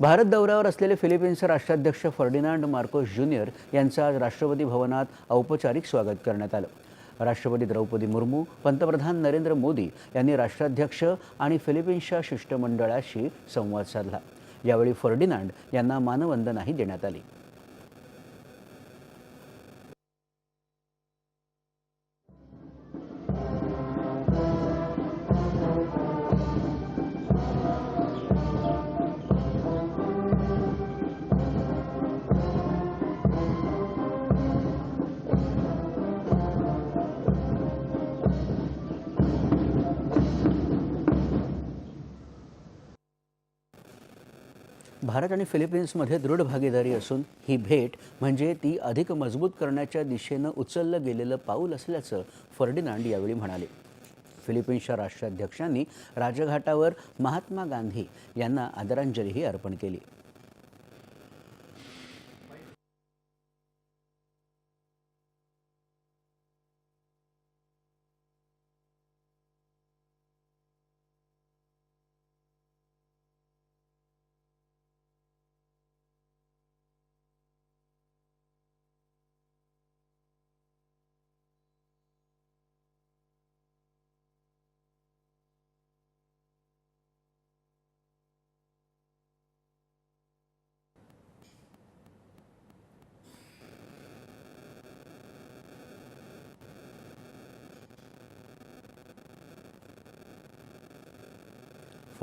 भारत दौऱ्यावर असलेले फिलिपिन्सचे राष्ट्राध्यक्ष फर्डिनांड मार्कोस ज्युनियर यांचं आज राष्ट्रपती भवनात औपचारिक स्वागत करण्यात आलं. राष्ट्रपती द्रौपदी मुर्मू पंतप्रधान नरेंद्र मोदी यांनी राष्ट्राध्यक्ष आणि फिलिपिन्सच्या शिष्टमंडळाशी संवाद साधला. यावेळी फर्डिनांड यांना मानवंदनाही देण्यात आली. भारत आणि फिलिपिन्समध्ये दृढ भागीदारी असून ही भेट म्हणजे ती अधिक मजबूत करण्याच्या दिशेनं उचललं गेलेलं पाऊल असल्याचं फर्डिनांड यावेळी म्हणाले. फिलिपिन्सच्या राष्ट्राध्यक्षांनी राजघाटावर महात्मा गांधी यांना आदरांजलीही अर्पण केली.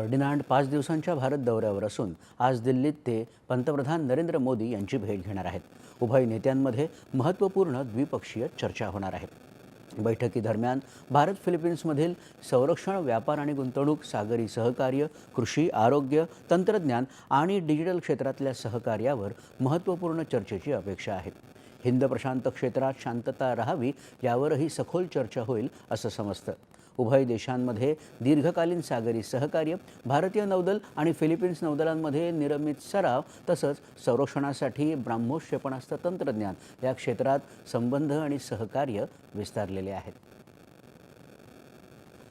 फर्डिनांड पाच दिवसांच्या भारत दौऱ्यावर असून आज दिल्लीत ते पंतप्रधान नरेंद्र मोदी यांची भेट घेणार आहेत. उभय नेत्यांमध्ये महत्त्वपूर्ण द्विपक्षीय चर्चा होणार आहे. बैठकीदरम्यान भारत फिलिपिन्समधील संरक्षण व्यापार आणि गुंतवणूक सागरी सहकार्य कृषी आरोग्य तंत्रज्ञान आणि डिजिटल क्षेत्रातल्या सहकार्यावर महत्त्वपूर्ण चर्चेची अपेक्षा आहे. हिंद प्रशांत क्षेत्रात शांतता राहावी यावरही सखोल चर्चा होईल असं समजतं. उभय देशांमध्ये दीर्घकालीन सागरी सहकार्य भारतीय नौदल आणि फिलिपिन्स नौदलांमध्ये नियमित सराव तसंच संरक्षणासाठी ब्राह्मोस क्षेपणास्त्र तंत्रज्ञान या क्षेत्रात संबंध आणि सहकार्य विस्तारलेले आहेत.